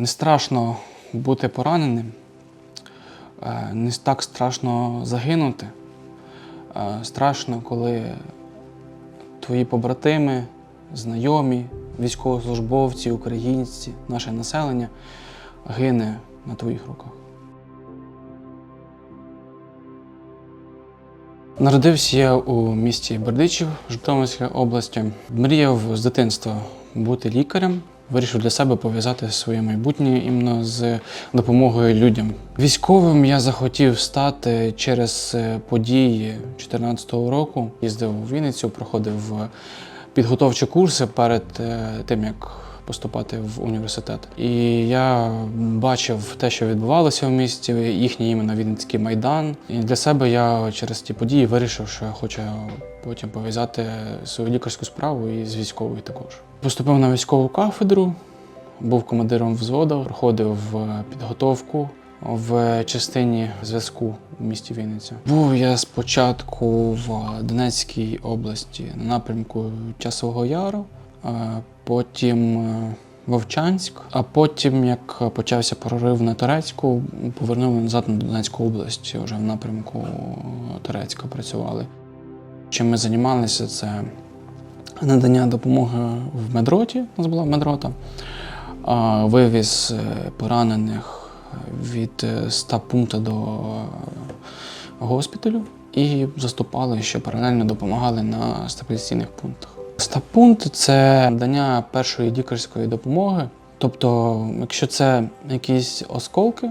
Не страшно бути пораненим, е, не так страшно загинути. Е, Страшно, коли твої побратими, знайомі, військовослужбовці, українці, наше населення гине на твоїх руках. Народився я у місті Бердичів Житомирської області. Мріяв з дитинства бути лікарем. Вирішив для себе пов'язати своє майбутнє іменно з допомогою людям. Військовим я захотів стати через е, події 2014 року. Їздив у Вінницю, проходив е, підготовчі курси перед е, тим, як поступати в університет. І я бачив те, що відбувалося в місті, їхній іменно Вінницький майдан. І для себе я через ті події вирішив, що я хочу потім пов'язати свою лікарську справу і з військовою також. Поступив на військову кафедру, був командиром взводу, проходив підготовку в частині зв'язку у місті Вінниця. Був я спочатку в Донецькій області на напрямку Часового Яру, потім е, Вовчанськ, а потім, як почався прорив на Турецьку, повернули назад на Донецьку область, вже в напрямку Турецька працювали. Чим ми займалися, це надання допомоги в медроті, у нас була медрота, вивіз е, поранених від е, ста пункту до е, госпіталю і заступали, що паралельно допомагали на стабілізаційних пунктах. Стабпункт це надання першої лікарської допомоги. Тобто, якщо це якісь осколки,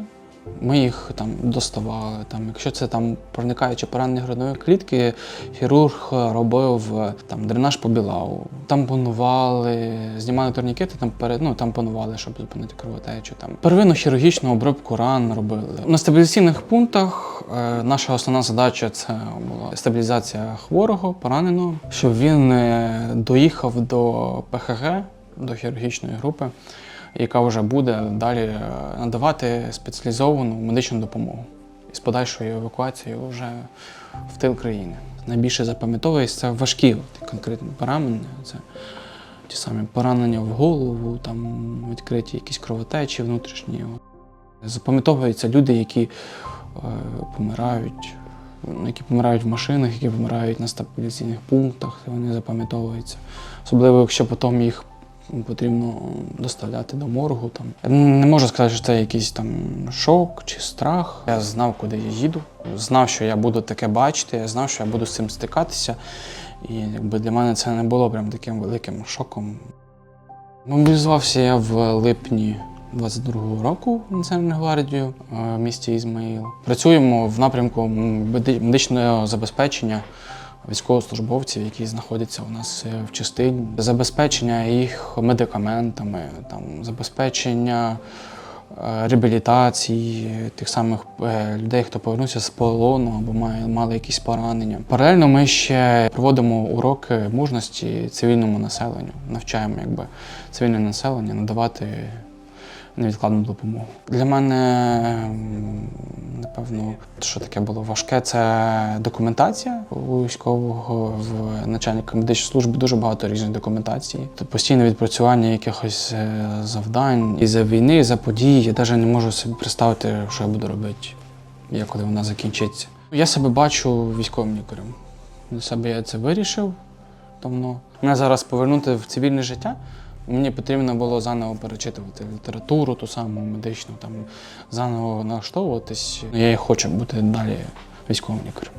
ми їх там доставали. Там, якщо це там проникаючи поранення грудної клітки, хірург робив е, там дренаж по білаву, тампонували, знімали турнікети, там перед ну тампонували, щоб зупинити кровотечу. Там первинну хірургічну обробку ран робили. На стабілізаційних пунктах е, наша основна задача це була стабілізація хворого, пораненого, щоб він е, доїхав до ПХГ, до хірургічної групи яка вже буде далі е, надавати спеціалізовану медичну допомогу з подальшою евакуацією вже в тил країни. Найбільше запам'ятовується це важкі конкретні поранення. Це ті самі поранення в голову, там відкриті якісь кровотечі внутрішні. Запам'ятовуються люди, які е, помирають, ну, які помирають в машинах, які помирають на стабілізаційних пунктах, вони запам'ятовуються. Особливо, якщо потім їх потрібно доставляти до моргу. Там. Не можу сказати, що це якийсь там шок чи страх. Я знав, куди я їду, знав, що я буду таке бачити, я знав, що я буду з цим стикатися. І якби для мене це не було прям таким великим шоком. Мобілізувався я в липні 22-го року в Національну гвардію е, в місті Ізмаїл. Працюємо в напрямку медичного забезпечення військовослужбовців, які знаходяться у нас е, в частині, забезпечення їх медикаментами, там, забезпечення е, реабілітації тих самих е, людей, хто повернувся з полону або має, мали якісь поранення. Паралельно ми ще проводимо уроки мужності цивільному населенню, навчаємо якби, цивільне населення надавати невідкладну допомогу. Для мене, напевно, що таке було важке, це документація у військового в начальника медичної служби дуже багато різної документації. Постійне відпрацювання якихось е, завдань і за війни, і за події. Я навіть не можу собі представити, що я буду робити, я коли вона закінчиться. Я себе бачу військовим лікарем. Для себе я це вирішив давно. Мене зараз повернути в цивільне життя. Мені потрібно було заново перечитувати літературу, ту саму медичну, там заново налаштовуватись. Я і хочу бути далі військовим лікарем.